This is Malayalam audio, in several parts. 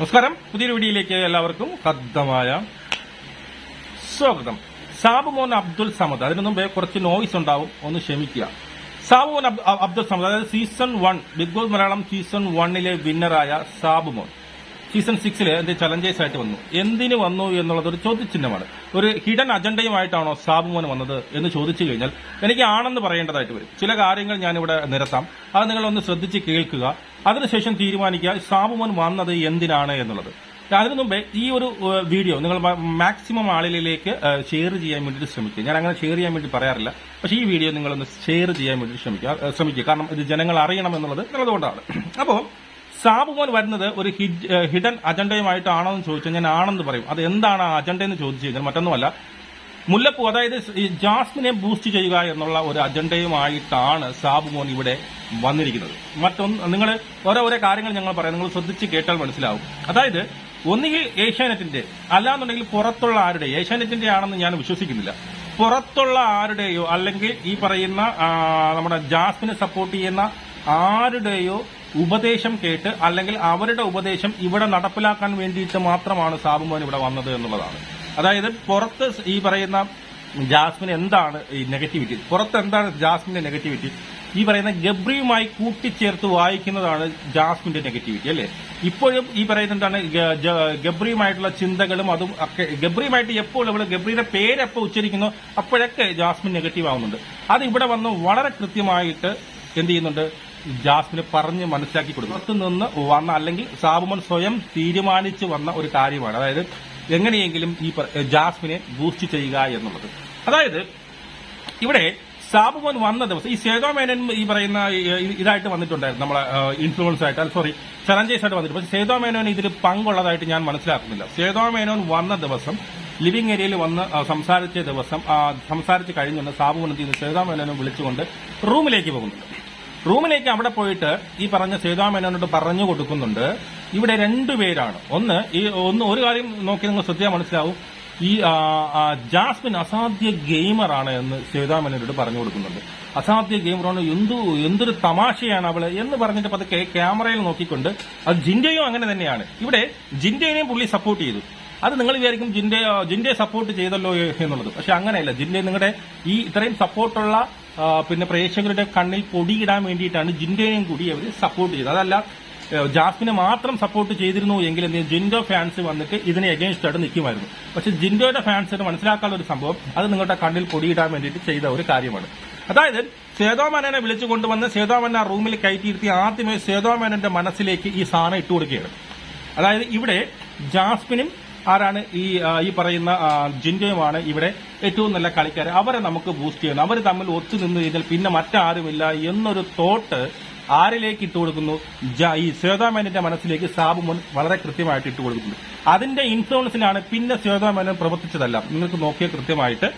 നമസ്കാരം. പുതിയൊരു വീഡിയോയിലേക്ക് എല്ലാവർക്കും ഹദ്ദമായ സ്വാഗതം. സാബുമോൻ അബ്ദുൽ സമദ്. അതിനു മുമ്പേ കുറച്ച് നോയ്സ് ഉണ്ടാവും. ഒന്ന് ക്ഷമിക്കുക. സാബുമോൻ അബ്ദുൽ സമദ്. അതായത് season one Bigg Boss Malayalam season വണ്ണിലെ വിന്നറായ സാബുമോൻ സീസൺ സിക്സിൽ എന്റെ ചലഞ്ചേഴ്സ് ആയിട്ട് വന്നു. എന്തിനു വന്നു എന്നുള്ളത് ഒരു ചോദ്യചിഹ്നമാണ്. ഒരു ഹിഡൻ അജണ്ടയുമായിട്ടാണോ സാബുമോൻ വന്നത് എന്ന് ചോദിച്ചു കഴിഞ്ഞാൽ എനിക്ക് ആണെന്ന് പറയേണ്ടതായിട്ട് വരും. ചില കാര്യങ്ങൾ ഞാനിവിടെ നിരത്താം. അത് നിങ്ങളൊന്ന് ശ്രദ്ധിച്ച് കേൾക്കുക. അതിനുശേഷം തീരുമാനിക്കുക സാബുമോൻ വന്നത് എന്തിനാണ് എന്നുള്ളത്. അതിനു മുമ്പേ ഈ ഒരു വീഡിയോ നിങ്ങൾ മാക്സിമം ആളുകളിലേക്ക് ഷെയർ ചെയ്യാൻ വേണ്ടി ശ്രമിക്കുക. ഞാൻ അങ്ങനെ ഷെയർ ചെയ്യാൻ വേണ്ടി പറയാറില്ല. പക്ഷെ ഈ വീഡിയോ നിങ്ങളൊന്ന് ഷെയർ ചെയ്യാൻ വേണ്ടി ശ്രമിക്കുക ശ്രമിക്കുക. കാരണം ഇത് ജനങ്ങൾ അറിയണം എന്നുള്ളത് നല്ലതുകൊണ്ടാണ്. അപ്പോൾ സാബുമോൻ വരുന്നത് ഒരു ഹിഡൻ അജണ്ടയുമായിട്ടാണോ എന്ന് ചോദിച്ചാൽ ഞാൻ ആണെന്ന് പറയും. അത് എന്താണ് ആ അജണ്ട എന്ന് ചോദിച്ചു കഴിഞ്ഞാൽ മറ്റൊന്നുമല്ല. മുല്ലപ്പൂ അതായത് ജാസ്മിനെ ബൂസ്റ്റ് ചെയ്യുക എന്നുള്ള ഒരു അജണ്ടയുമായിട്ടാണ് സാബുമോൻ ഇവിടെ വന്നിരിക്കുന്നത്. മറ്റൊന്ന് നിങ്ങൾ ഓരോ ഓരോ കാര്യങ്ങൾ ഞങ്ങൾ പറയാം. നിങ്ങൾ ശ്രദ്ധിച്ച് കേട്ടാൽ മനസ്സിലാവും. അതായത് ഒന്നുകിൽ ഏഷ്യാനെറ്റിന്റെ അല്ലാന്നുണ്ടെങ്കിൽ പുറത്തുള്ള ആരുടെ ഏഷ്യാനെറ്റിന്റെ ആണെന്ന് ഞാൻ വിശ്വസിക്കുന്നില്ല. പുറത്തുള്ള ആരുടെയോ അല്ലെങ്കിൽ ഈ പറയുന്ന നമ്മുടെ ജാസ്മിനെ സപ്പോർട്ട് ചെയ്യുന്ന ആരുടെയോ ഉപദേശം കേട്ട് അല്ലെങ്കിൽ അവരുടെ ഉപദേശം ഇവിടെ നടപ്പിലാക്കാൻ വേണ്ടിയിട്ട് മാത്രമാണ് സാബുമോൻ ഇവിടെ വന്നത് എന്നുള്ളതാണ്. അതായത് പുറത്ത് ഈ പറയുന്ന ജാസ്മിൻ എന്താണ് ഈ നെഗറ്റിവിറ്റി? പുറത്ത് എന്താണ് ജാസ്മിന്റെ നെഗറ്റിവിറ്റി? ഈ പറയുന്ന ഗബ്രിയുമായി കൂട്ടിച്ചേർത്ത് വായിക്കുന്നതാണ് ജാസ്മിന്റെ നെഗറ്റിവിറ്റി അല്ലേ? ഇപ്പോഴും ഈ പറയുന്ന എന്താണ് ഗബ്രിയുമായിട്ടുള്ള ചിന്തകളും അതും ഒക്കെ ഗബ്രിയുമായിട്ട് എപ്പോൾ ഇവിടെ ഗബ്രിയുടെ പേരെപ്പോൾ ഉച്ചരിക്കുന്നു അപ്പോഴൊക്കെ ജാസ്മിൻ നെഗറ്റീവ് ആവുന്നുണ്ട്. അത് ഇവിടെ വന്ന് വളരെ കൃത്യമായിട്ട് എന്ത് ചെയ്യുന്നുണ്ട് ജാസ്മിനെ പറഞ്ഞ് മനസ്സിലാക്കി കൊടുക്കും. നിന്ന് വന്ന അല്ലെങ്കിൽ സാബുമൻ സ്വയം തീരുമാനിച്ചു വന്ന ഒരു കാര്യമാണ്. അതായത് എങ്ങനെയെങ്കിലും ഈ ജാസ്മിനെ ബൂസ്റ്റ് ചെയ്യുക എന്നുള്ളത്. അതായത് ഇവിടെ സാബുമോൻ വന്ന ദിവസം ഈ സേതോ മേനൻ ഈ പറയുന്ന ഇതായിട്ട് വന്നിട്ടുണ്ടായിരുന്നു. നമ്മളെ ഇൻഫ്ലുവൻസ് ആയിട്ട്. സോറി ചലഞ്ചേഴ്സ് ആയിട്ട് വന്നിട്ട് പക്ഷേ സേതോ മേനോൻ ഇതിൽ പങ്കുള്ളതായിട്ട് ഞാൻ മനസ്സിലാക്കുന്നില്ല. സേതോ മേനോൻ വന്ന ദിവസം ലിവിംഗ് ഏരിയയിൽ വന്ന് സംസാരിച്ച ദിവസം സംസാരിച്ച് കഴിഞ്ഞുകൊണ്ട് സാബുമോൻ സേതോ മേനോനെ വിളിച്ചുകൊണ്ട് റൂമിലേക്ക് പോകുന്നുണ്ട്. റൂമിലേക്ക് അവിടെ പോയിട്ട് ഈ പറഞ്ഞ സേതാമേനോനോട് പറഞ്ഞു കൊടുക്കുന്നുണ്ട്. ഇവിടെ രണ്ടുപേരാണ് ഒന്ന് ഈ ഒന്ന് ഒരു കാര്യം നോക്കി നിങ്ങൾ ശ്രദ്ധിച്ചാൽ മനസ്സിലാവും. ഈ ജാസ്മിൻ അസാധ്യ ഗെയിമറാണ് എന്ന് സേതാമേനോനോട് പറഞ്ഞു കൊടുക്കുന്നുണ്ട്. അസാധ്യ ഗെയിമറാണ്. എന്തു എന്തൊരു തമാശയാണ് അവൾ എന്ന് പറഞ്ഞിട്ട് പതുക്കെ ക്യാമറയിൽ നോക്കിക്കൊണ്ട് അത് ജിൻഡയും അങ്ങനെ തന്നെയാണ്. ഇവിടെ ജിൻഡയെയും പുള്ളി സപ്പോർട്ട് ചെയ്തു. അത് നിങ്ങൾ വിചാരിക്കും ജിൻഡെ ജിൻഡെ സപ്പോർട്ട് ചെയ്തല്ലോ എന്നുള്ളത്. പക്ഷെ അങ്ങനെയല്ല. ജിൻഡെ നിങ്ങളുടെ ഈ ഇത്രയും സപ്പോർട്ടുള്ള പിന്നെ പ്രേക്ഷകരുടെ കണ്ണിൽ പൊടിയിടാൻ വേണ്ടിയിട്ടാണ് ജിൻഡോയും കൂടി അവർ സപ്പോർട്ട് ചെയ്തത്. അതല്ല ജാസ്മിനെ മാത്രം സപ്പോർട്ട് ചെയ്തിരുന്നു എങ്കിൽ എന്ത് ജിൻഡോ ഫാൻസ് വന്നിട്ട് ഇതിനെ എഗൈൻസ്റ്റ് ആയിട്ട് നിൽക്കുമായിരുന്നു. പക്ഷെ ജിൻഡോയുടെ ഫാൻസിന് മനസ്സിലാക്കാനുള്ള ഒരു സംഭവം അത് നിങ്ങളുടെ കണ്ണിൽ പൊടിയിടാൻ വേണ്ടിയിട്ട് ചെയ്ത ഒരു കാര്യമാണ്. അതായത് സേതോമേനനെ വിളിച്ചു കൊണ്ടുവന്ന് സേതോമന റൂമിൽ കയറ്റിയിരുത്തി ആദ്യമേ സേതോമേനന്റെ മനസ്സിലേക്ക് ഈ സാധനം ഇട്ടുകൊടുക്കുകയാണ്. അതായത് ഇവിടെ ജാസ്മിനും ആരാണ് ഈ ഈ പറയുന്ന ജിൻഡോയുമാണ് ഇവിടെ ഏറ്റവും നല്ല കളിക്കാർ അവരെ നമുക്ക് ബൂസ്റ്റ് ചെയ്യണം അവർ തമ്മിൽ ഒത്തു നിന്ന് കഴിഞ്ഞാൽ പിന്നെ മറ്റാരുമില്ല എന്നൊരു തോട്ട് ആരിലേക്ക് ഇട്ട് കൊടുക്കുന്നു? ഈ ശ്വേതാമേനന്റെ മനസ്സിലേക്ക് സാബു മുൻ വളരെ കൃത്യമായിട്ട് ഇട്ട് കൊടുക്കുന്നു. അതിന്റെ ഇൻഫ്ലുവൻസിലാണ് പിന്നെ ശ്വേതാമേനൻ പ്രവർത്തിച്ചതല്ല. നിങ്ങൾക്ക് നോക്കിയ കൃത്യമായിട്ട്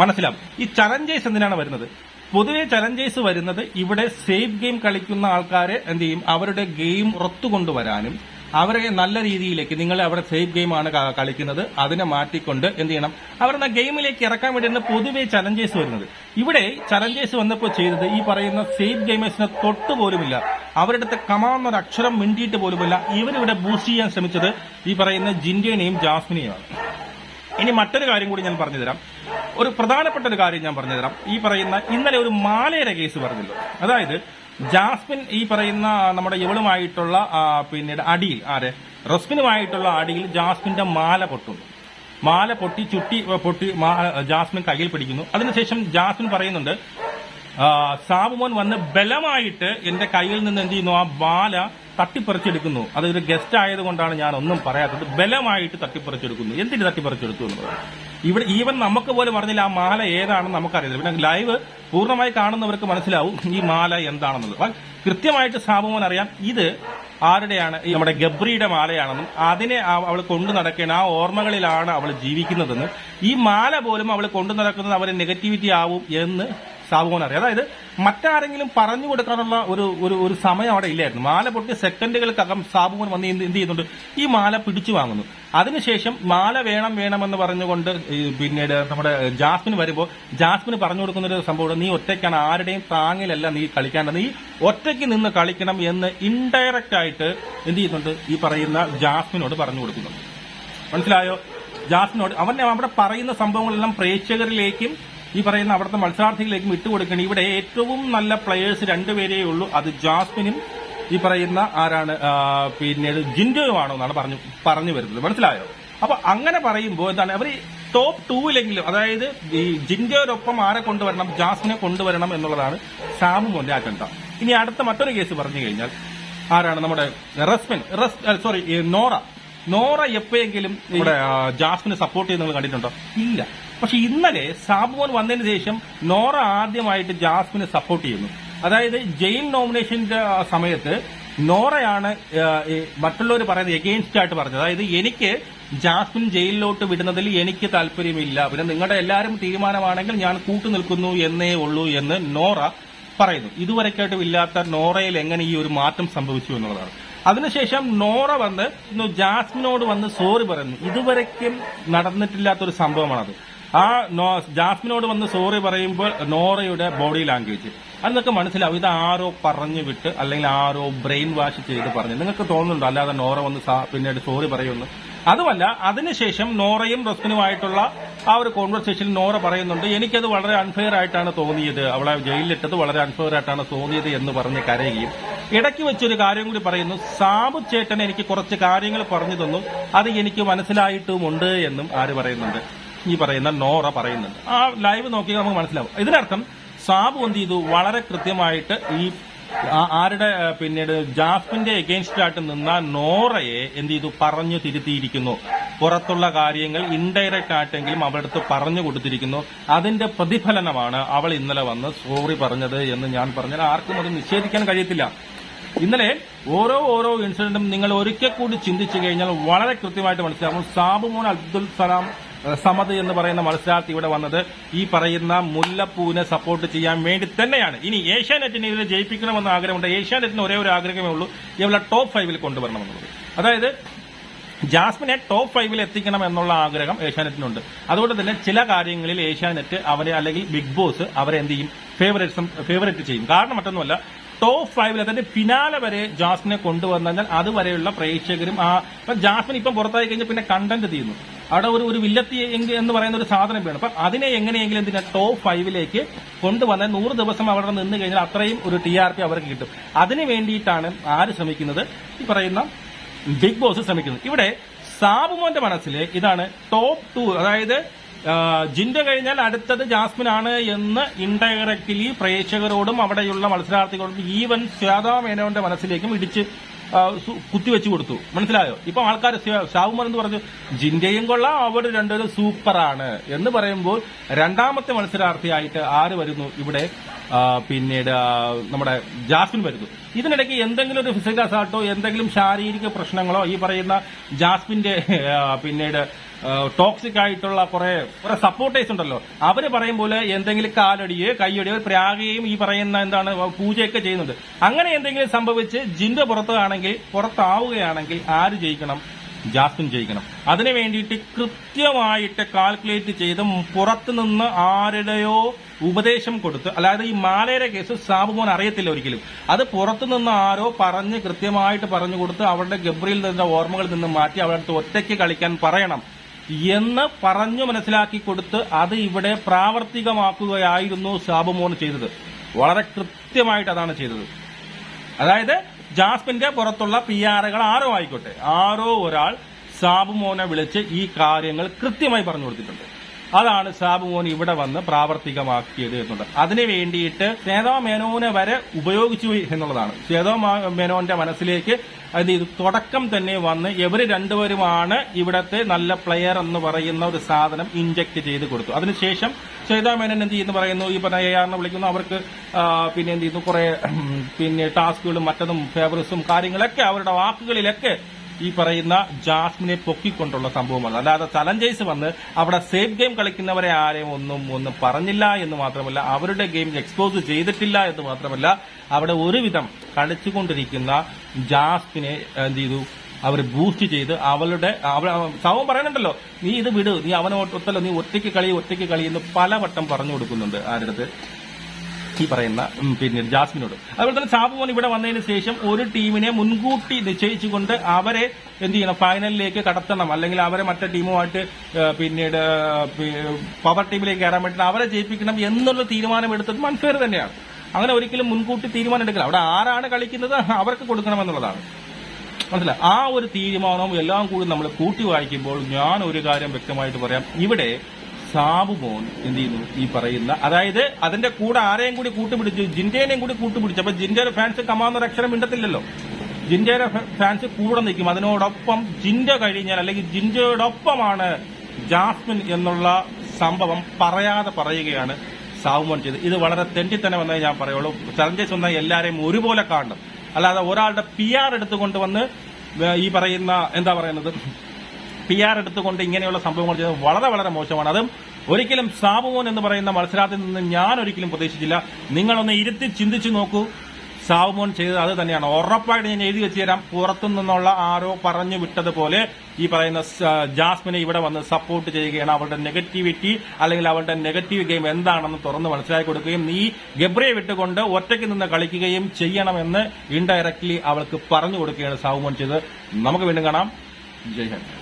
മനസ്സിലാവും. ഈ ചലഞ്ചേഴ്സ് എന്തിനാണ് വരുന്നത്? പൊതുവെ ചലഞ്ചേഴ്സ് വരുന്നത് ഇവിടെ സേഫ് ഗെയിം കളിക്കുന്ന ആൾക്കാരെ എന്ത് ചെയ്യും? അവരുടെ ഗെയിം ഒത്തുകൊണ്ടുവരാനും അവരെ നല്ല രീതിയിലേക്ക് നിങ്ങൾ അവിടെ സേഫ് ഗെയിമാണ് കളിക്കുന്നത്. അതിനെ മാറ്റിക്കൊണ്ട് എന്ത് ചെയ്യണം? അവരുടെ ഗെയിമിലേക്ക് ഇറക്കാൻ വേണ്ടിയാണ് പൊതുവേ ചലഞ്ചേഴ്സ് വരുന്നത്. ഇവിടെ ചലഞ്ചേഴ്സ് വന്നപ്പോൾ ചെയ്തത് ഈ പറയുന്ന സേഫ് ഗെയിമേഴ്സിനെ തൊട്ട് പോലുമില്ല. അവരുടെ അടുത്ത് കമാന്നൊരു അക്ഷരം മിണ്ടിയിട്ട് പോലുമില്ല. ഇവരിവിടെ ബൂസ്റ്റ് ചെയ്യാൻ ശ്രമിച്ചത് ഈ പറയുന്ന ജിൻഡേനെയും ജാസ്മിനെയുമാണ്. ഇനി മറ്റൊരു കാര്യം കൂടി ഞാൻ പറഞ്ഞുതരാം. ഒരു പ്രധാനപ്പെട്ട ഒരു കാര്യം ഞാൻ പറഞ്ഞുതരാം. ഈ പറയുന്ന ഇന്നലെ ഒരു മാലയുടെ കേസ് പറഞ്ഞല്ലോ അതായത് ജാസ്മിൻ ഈ പറയുന്ന നമ്മുടെ ഇവളുമായിട്ടുള്ള പിന്നീട് അടിയിൽ ആരെ? റസ്മിനുമായിട്ടുള്ള അടിയിൽ ജാസ്മിന്റെ മാല പൊട്ടുന്നു. മാല പൊട്ടി ചുട്ടി പൊട്ടി ജാസ്മിൻ കയ്യിൽ പിടിക്കുന്നു. അതിനുശേഷം ജാസ്മിൻ പറയുന്നുണ്ട് സാബുമോൻ വന്ന് ബലമായിട്ട് എന്റെ കയ്യിൽ നിന്ന് എന്ത് ചെയ്യുന്നു? ആ മാല തട്ടിപ്പറിച്ചെടുക്കുന്നു. അതൊരു ഗസ്റ്റ് ആയതുകൊണ്ടാണ് ഞാൻ ഒന്നും പറയാത്തത്. ബലമായിട്ട് തട്ടിപ്പറിച്ചെടുക്കുന്നു. എന്തിന് തട്ടിപ്പറിച്ചെടുത്തു എന്നുള്ളത്? ഇവിടെ ഈവൻ നമുക്ക് പോലും പറഞ്ഞില്ല ആ മാല ഏതാണെന്ന് നമുക്കറിയില്ല പിന്നെ ലൈവ് പൂർണമായി കാണുന്നവർക്ക് മനസ്സിലാവും ഈ മാല എന്താണെന്നുള്ളത്. കൃത്യമായിട്ട് സാബുമോൻ അറിയാം ഇത് ആരുടെയാണ്? നമ്മുടെ ഗബ്രിയുടെ മാലയാണെന്നും അതിനെ അവൾ കൊണ്ടു നടക്കേണ്ട ആ ഓർമ്മകളിലാണ് അവൾ ജീവിക്കുന്നതെന്നും ഈ മാല പോലും അവൾ കൊണ്ടു നടക്കുന്നത് അവരെ നെഗറ്റിവിറ്റി ആവും എന്ന് സാബുമോൻ അറിയാം അതായത് മറ്റാരെങ്കിലും പറഞ്ഞു കൊടുക്കാനുള്ള ഒരു ഒരു ഒരു സമയം അവിടെ ഇല്ലായിരുന്നു. മാല പൊട്ടി സെക്കൻഡുകൾക്കകം സാബുമോൻ വന്ന് എന്ത് ചെയ്യുന്നുണ്ട്? ഈ മാല പിടിച്ചു വാങ്ങുന്നു. അതിനുശേഷം മാല വേണം വേണമെന്ന് പറഞ്ഞുകൊണ്ട് പിന്നീട് നമ്മുടെ ജാസ്മിൻ വരുമ്പോൾ ജാസ്മിന് പറഞ്ഞു കൊടുക്കുന്ന ഒരു സംഭവം നീ ഒറ്റയ്ക്കാണ് ആരുടെയും താങ്ങിലല്ല നീ കളിക്കേണ്ടത്. നീ ഒറ്റയ്ക്ക് നിന്ന് കളിക്കണം എന്ന് ഇൻഡയറക്റ്റ് ആയിട്ട് എന്ത് ചെയ്യുന്നുണ്ട്? ഈ പറയുന്ന ജാസ്മിനോട് പറഞ്ഞു കൊടുക്കുന്നുണ്ട് മനസ്സിലായോ? ജാസ്മിനോട് അവൻ അവിടെ പറയുന്ന സംഭവങ്ങളെല്ലാം പ്രേക്ഷകരിലേക്കും ഈ പറയുന്ന അവിടുത്തെ മത്സരാർത്ഥികളിലേക്കും ഇട്ടുകൊടുക്കണം. ഇവിടെ ഏറ്റവും നല്ല പ്ലെയേഴ്സ് രണ്ടുപേരേ ഉള്ളൂ. അത് ജാസ്മിനും ഈ പറയുന്ന ആരാണ് പിന്നീട് ജിൻഡോയുമാണോ എന്നാണ് പറഞ്ഞു പറഞ്ഞു വരുന്നത്. മനസ്സിലായോ? അപ്പൊ അങ്ങനെ പറയുമ്പോൾ എന്താണ് അവർ ടോപ്പ് ടൂവിലെങ്കിലും അതായത് ഈ ജിൻഡോയോടൊപ്പം ആരെ കൊണ്ടുവരണം ജാസ്മിനെ കൊണ്ടുവരണം എന്നുള്ളതാണ് സാമു മോന്റെ അജണ്ട ഇനി അടുത്ത മറ്റൊരു കേസ് പറഞ്ഞു കഴിഞ്ഞാൽ ആരാണ് നമ്മുടെ റസ്മിൻ റസ് സോറി നോറ. നോറ എപ്പോഴെങ്കിലും നമ്മുടെ ജാസ്മിനെ സപ്പോർട്ട് ചെയ്യുന്നത് കണ്ടിട്ടുണ്ടോ? ഇല്ല. പക്ഷെ ഇന്നലെ സാബുമോൻ വന്നതിന് ശേഷം നോറ ആദ്യമായിട്ട് ജാസ്മിനെ സപ്പോർട്ട് ചെയ്യുന്നു. അതായത് ജയിൽ നോമിനേഷന്റെ സമയത്ത് നോറയാണ് മറ്റുള്ളവർ പറയുന്നത് എഗെയിൻസ്റ്റ് ആയിട്ട് പറഞ്ഞത്. അതായത് എനിക്ക് ജാസ്മിൻ ജയിലിലോട്ട് വിടുന്നതിൽ എനിക്ക് താല്പര്യമില്ല. പിന്നെ നിങ്ങളുടെ എല്ലാവരും തീരുമാനമാണെങ്കിൽ ഞാൻ കൂട്ടുനിൽക്കുന്നു എന്നേ ഉള്ളൂ എന്ന് നോറ പറയുന്നു. ഇതുവരെക്കായിട്ടും ഇല്ലാത്ത നോറയിൽ എങ്ങനെ ഈ ഒരു മാറ്റം സംഭവിച്ചു എന്നുള്ളതാണ്. അതിനുശേഷം നോറ വന്ന് ജാസ്മിനോട് വന്ന് സോറി പറയുന്നു. ഇതുവരെക്കും നടന്നിട്ടില്ലാത്തൊരു സംഭവമാണത്. ആ ജാസ്മിനോട് വന്ന് സോറി പറയുമ്പോൾ നോറയുടെ ബോഡി ലാംഗ്വേജ്. അതൊക്കെ മനസ്സിലാവും ഇത് ആരോ പറഞ്ഞു വിട്ട് അല്ലെങ്കിൽ ആരോ ബ്രെയിൻ വാഷ് ചെയ്ത് പറഞ്ഞു. നിങ്ങൾക്ക് തോന്നുന്നുണ്ടോ? അല്ലാതെ നോറ വന്ന് പിന്നീട് സോറി പറയുമെന്ന്. അതുമല്ല അതിനുശേഷം നോറയും റസ്മിനുമായിട്ടുള്ള ആ ഒരു കോൺവെർസേഷനിൽ നോറ പറയുന്നുണ്ട് എനിക്കത് വളരെ അൺഫെയർ ആയിട്ടാണ് തോന്നിയത്. അവളെ ജയിലിലിട്ടത് വളരെ അൺഫെയർ ആയിട്ടാണ് തോന്നിയത് എന്ന് പറഞ്ഞ് കരയുകയും ഇടയ്ക്ക് വെച്ചൊരു കാര്യം കൂടി പറയുന്നു. സാബു ചേട്ടൻ എനിക്ക് കുറച്ച് കാര്യങ്ങൾ പറഞ്ഞു തന്നു. അത് എനിക്ക് മനസ്സിലായിട്ടുമുണ്ട് എന്നും ആര് പറയുന്നുണ്ട്. ഈ പറയുന്ന നോറ പറയുന്നുണ്ട്. ആ ലൈവ് നോക്കി നമുക്ക് മനസ്സിലാവും. ഇതിനർത്ഥം സാബു എന്ത് ചെയ്തു? വളരെ കൃത്യമായിട്ട് ഈ ആരുടെ പിന്നീട് ജാഫിന്റെ എഗെയിൻസ്റ്റ് ആയിട്ട് നിന്ന നോറയെ എന്ത് ചെയ്തു? പറഞ്ഞു തിരുത്തിയിരിക്കുന്നു. പുറത്തുള്ള കാര്യങ്ങൾ ഇൻഡയറക്റ്റ് ആയിട്ടെങ്കിലും അവളുടെ അടുത്ത് പറഞ്ഞു കൊടുത്തിരിക്കുന്നു. അതിന്റെ പ്രതിഫലനമാണ് അവൾ ഇന്നലെ വന്ന് സോറി പറഞ്ഞത് എന്ന് ഞാൻ പറഞ്ഞാൽ ആർക്കും അത് നിഷേധിക്കാൻ കഴിയത്തില്ല. ഇന്നലെ ഓരോ ഓരോ ഇൻസിഡന്റും നിങ്ങൾ ഒരിക്കൽ കൂടി ചിന്തിച്ചു കഴിഞ്ഞാൽ വളരെ കൃത്യമായിട്ട് മനസ്സിലാവും. സാബുമോൻ അബ്ദുൽ സലാം സമദ് എന്ന് പറയുന്ന മത്സരാർത്ഥി ഇവിടെ വന്നത് ഈ പറയുന്ന മുല്ലപ്പൂവിനെ സപ്പോർട്ട് ചെയ്യാൻ വേണ്ടി തന്നെയാണ്. ഇനി ഏഷ്യാനെറ്റിനെ ഇതിനെ ജയിപ്പിക്കണമെന്ന് ആഗ്രഹമുണ്ട്. ഏഷ്യാനെറ്റിന് ഒരേ ഒരു ആഗ്രഹമേ ഉള്ളൂ. ഇവളെ ടോപ്പ് ഫൈവിൽ കൊണ്ടുവരണമെന്നുള്ളത്. അതായത് ജാസ്മിനെ ടോപ്പ് ഫൈവിൽ എത്തിക്കണം എന്നുള്ള ആഗ്രഹം ഏഷ്യാനെറ്റിനുണ്ട്. അതുകൊണ്ട് തന്നെ ചില കാര്യങ്ങളിൽ ഏഷ്യാനെറ്റ് അവരെ അല്ലെങ്കിൽ ബിഗ് ബോസ് അവരെ എന്ത് ചെയ്യും? ഫേവറേറ്റ്സും ഫേവറേറ്റ് ചെയ്യും. കാരണം മറ്റൊന്നുമല്ല ടോപ്പ് ഫൈവിൽ അതായത് ഫിനാലെ വരെ ജാസ്മിനെ കൊണ്ടുവന്നു കഴിഞ്ഞാൽ അതുവരെയുള്ള പ്രേക്ഷകരും ആ ജാസ്മിൻ ഇപ്പം പുറത്തായി കഴിഞ്ഞാൽ പിന്നെ കണ്ടന്റ് തീരുന്നു. അവിടെ ഒരു ഒരു വില്ലത്തി എന്ന് പറയുന്ന ഒരു സാധനം വേണം. അപ്പൊ അതിനെ എങ്ങനെയെങ്കിലും ഇതിന്റെ ടോപ്പ് ഫൈവിലേക്ക് കൊണ്ടുവന്ന നൂറ് ദിവസം അവിടെ നിന്ന് കഴിഞ്ഞാൽ അത്രയും ഒരു ടി ആർ പി അവർക്ക് കിട്ടും. അതിനു വേണ്ടിയിട്ടാണ് ആര് ശ്രമിക്കുന്നത്? ഈ പറയുന്ന ബിഗ് ബോസ് ശ്രമിക്കുന്നത്. ഇവിടെ സാബുമോന്റെ മനസ്സിൽ ഇതാണ് ടോപ്പ് ടു അതായത് ആ, കഴിഞ്ഞാൽ അടുത്തത് ജാസ്മിൻ ആണ് എന്ന് ഇൻഡയറക്ട്ലി പ്രേക്ഷകരോടും അവിടെയുള്ള മത്സരാർത്ഥികളോടും ഈവൻ ശ്വേതാ മേനോന്റെ മനസ്സിലേക്കും ഇടിച്ച് കുത്തിവെച്ചു കൊടുത്തു. മനസ്സിലായോ? ഇപ്പൊ ആൾക്കാർ ഷാവുമാർ എന്ന് പറഞ്ഞു ജിന്റെയും കൊള്ളാം അവർ രണ്ടുപേരും സൂപ്പറാണ് എന്ന് പറയുമ്പോൾ രണ്ടാമത്തെ മത്സരാർത്ഥിയായിട്ട് ആര് വരുന്നു ഇവിടെ? പിന്നീട് നമ്മുടെ ജാസ്മിൻ വരുന്നു. ഇതിനിടയ്ക്ക് എന്തെങ്കിലും ഒരു ഫിസിക്കൽ അസാൾട്ടോ എന്തെങ്കിലും ശാരീരിക പ്രശ്നങ്ങളോ ഈ പറയുന്ന ജാസ്മിന്റെ പിന്നീട് ടോക്സിക് ആയിട്ടുള്ള കുറെ കുറെ സപ്പോർട്ടേഴ്സ് ഉണ്ടല്ലോ. അവർ പറയും പോലെ എന്തെങ്കിലും കാലടിയോ കൈയടിയോ പ്രാഗയും ഈ പറയുന്ന എന്താണ് പൂജയൊക്കെ ചെയ്യുന്നുണ്ട്. അങ്ങനെ എന്തെങ്കിലും സംഭവിച്ച് ജിന്റെ പുറത്താണെങ്കിൽ പുറത്താവുകയാണെങ്കിൽ ആര് ജയിക്കണം? ജാസ്മിൻ ജയിക്കണം. അതിനു വേണ്ടിയിട്ട് കൃത്യമായിട്ട് കാൽക്കുലേറ്റ് ചെയ്ത് പുറത്തു നിന്ന് ആരുടെയോ ഉപദേശം കൊടുത്ത് അല്ലാതെ ഈ മാലയുടെ കേസ് സാബുമോൻ അറിയത്തില്ല ഒരിക്കലും. അത് പുറത്തു നിന്ന് ആരോ പറഞ്ഞ് കൃത്യമായിട്ട് പറഞ്ഞു കൊടുത്ത് അവരുടെ ഗബ്രിയിൽ നിന്ന ഓർമ്മകളിൽ നിന്ന് മാറ്റി അവരുടെ അടുത്ത് ഒറ്റയ്ക്ക് കളിക്കാൻ പറയണം. എന്ന് പറഞ്ഞു മനസ്സിലാക്കി കൊടുത്ത് അത് ഇവിടെ പ്രാവർത്തികമാക്കുകയായിരുന്നു സാബുമോൻ ചെയ്തത്. വളരെ കൃത്യമായിട്ട് അതാണ് ചെയ്തത്. അതായത് ജാസ്മിന്റെ പുറത്തുള്ള പി ആറുകൾ ആരോ ആയിക്കോട്ടെ. ആരോ ഒരാൾ സാബുമോനെ വിളിച്ച് ഈ കാര്യങ്ങൾ കൃത്യമായി പറഞ്ഞു കൊടുത്തിട്ടുണ്ട്. അതാണ് സാബുമോൻ ഇവിടെ വന്ന് പ്രാവർത്തികമാക്കിയത് എന്നുള്ളത്. അതിനു വേണ്ടിയിട്ട് സേതാ മേനോനെ വരെ ഉപയോഗിച്ചു എന്നുള്ളതാണ്. സേതാ മേനോന്റെ മനസ്സിലേക്ക് അത് ഇത് തുടക്കം തന്നെ വന്ന് ഇവർ രണ്ടുപേരുമാണ് ഇവിടത്തെ നല്ല പ്ലെയർ എന്ന് പറയുന്ന ഒരു സാധനം ഇഞ്ചക്ട് ചെയ്ത് കൊടുത്തു. അതിനുശേഷം ശ്വേതാ മേനൻ എന്ത് ചെയ്യുന്നു പറയുന്നു ഈ പറഞ്ഞ എ ആറിനെ വിളിക്കുന്നു. അവർക്ക് പിന്നെ എന്ത് ചെയ്യുന്നു കുറെ പിന്നെ ടാസ്കുകളും മറ്റതും ഫേവറസും കാര്യങ്ങളൊക്കെ അവരുടെ വാക്കുകളിലൊക്കെ ഈ പറയുന്ന ജാസ്മിനെ പൊക്കിക്കൊണ്ടുള്ള സംഭവമാണ്. അല്ലാതെ ചലഞ്ചേഴ്സ് വന്ന് അവിടെ സേഫ് ഗെയിം കളിക്കുന്നവരെ ആരെയും ഒന്നും ഒന്നും പറഞ്ഞില്ല എന്ന് മാത്രമല്ല അവരുടെ ഗെയിം എക്സ്പോസ് ചെയ്തിട്ടില്ല എന്ന് മാത്രമല്ല അവിടെ ഒരുവിധം കളിച്ചുകൊണ്ടിരിക്കുന്ന ജാസ്മിനെ എന്ത് ചെയ്തു? അവർ ബൂസ്റ്റ് ചെയ്ത് അവളുടെ അവ- സവം പറയുന്നുണ്ടല്ലോ നീ ഇത് വിട് നീ അവനെ ഒത്തല്ലോ നീ ഒറ്റയ്ക്ക് കളി ഒറ്റയ്ക്ക് കളി എന്ന് പലവട്ടം പറഞ്ഞു കൊടുക്കുന്നുണ്ട് ആരുടെ ഈ പറയുന്ന പിന്നെ ജാസ്മിനോട്. അതുപോലെ തന്നെ സാബുമോൻ ഇവിടെ വന്നതിന് ശേഷം ഒരു ടീമിനെ മുൻകൂട്ടി നിശ്ചയിച്ചുകൊണ്ട് അവരെ എന്ത് ചെയ്യണം ഫൈനലിലേക്ക് കടത്തണം. അല്ലെങ്കിൽ അവരെ മറ്റേ ടീമുമായിട്ട് പിന്നീട് പവർ ടീമിലേക്ക് കയറാൻ പറ്റണം അവരെ ജയിപ്പിക്കണം എന്നുള്ള തീരുമാനം എടുത്തത് മൺഫെയർ തന്നെയാണ്. അങ്ങനെ ഒരിക്കലും മുൻകൂട്ടി തീരുമാനം എടുക്കില്ല അവിടെ ആരാണ് കളിക്കുന്നത്? അവർക്ക് കൊടുക്കണമെന്നുള്ളതാണ് മനസ്സിലായി ആ ഒരു തീരുമാനവും എല്ലാം കൂടി നമ്മൾ കൂട്ടി വായിക്കുമ്പോൾ ഞാൻ ഒരു കാര്യം വ്യക്തമായിട്ട് പറയാം. ഇവിടെ സാബുമോൻ എന്ത് ചെയ്യുന്നു? ഈ പറയുന്ന അതായത് അതിന്റെ കൂടെ ആരെയും കൂടി കൂട്ടുപിടിച്ചു ജിൻഡേനെയും കൂടി കൂട്ടുപിടിച്ചു. അപ്പൊ ജിൻഡയുടെ ഫാൻസ് കമാന്നൊരു അക്ഷരം മിണ്ടത്തില്ലല്ലോ. ജിൻഡയുടെ ഫാൻസ് കൂടെ നിൽക്കും. അതിനോടൊപ്പം ജിൻഡ കഴിഞ്ഞാൽ അല്ലെങ്കിൽ ജിൻഡയോടൊപ്പമാണ് ജാസ്മിൻ എന്നുള്ള സംഭവം പറയാതെ പറയുകയാണ് സാവുമോൻ ചെയ്ത് ഇത് വളരെ തെണ്ടിത്തന്നെ വന്നേ ഞാൻ പറയുള്ളൂ. ചലഞ്ചേഴ്സ് വന്ന എല്ലാരെയും ഒരുപോലെ കാണണം. അല്ലാതെ ഒരാളുടെ പി ആർ എടുത്തുകൊണ്ട് വന്ന് ഈ പറയുന്ന എന്താ പറയുന്നത്? പി ആർ എടുത്തുകൊണ്ട് ഇങ്ങനെയുള്ള സംഭവങ്ങൾ ചെയ്തത് വളരെ വളരെ മോശമാണ്. അതും ഒരിക്കലും സാബുമോൻ എന്ന് പറയുന്ന മത്സരാർത്ഥിൽ നിന്ന് ഞാൻ ഒരിക്കലും പ്രതീക്ഷിച്ചില്ല. നിങ്ങളൊന്ന് ഇരുത്തി ചിന്തിച്ചു നോക്കൂ. സാബുമോൻ ചെയ്തത് അത് തന്നെയാണ്. ഉറപ്പായിട്ട് ഞാൻ എഴുതി വെച്ച് തരാം പുറത്തു നിന്നുള്ള ആരോ പറഞ്ഞു വിട്ടതുപോലെ ഈ പറയുന്ന ജാസ്മിനെ ഇവിടെ വന്ന് സപ്പോർട്ട് ചെയ്യുകയാണ്. അവളുടെ നെഗറ്റിവിറ്റി അല്ലെങ്കിൽ അവളുടെ നെഗറ്റീവ് ഗെയിം എന്താണെന്ന് തുറന്ന് മനസ്സിലാക്കി കൊടുക്കുകയും നീ ഗബ്രയെ വിട്ടുകൊണ്ട് ഒറ്റയ്ക്ക് നിന്ന് കളിക്കുകയും ചെയ്യണമെന്ന് ഇൻഡയറക്ട്ലി അവൾക്ക് പറഞ്ഞു കൊടുക്കുകയാണ് സാബുമോൻ ചെയ്തത്. നമുക്ക് വീണ്ടും കാണാം. ജയ്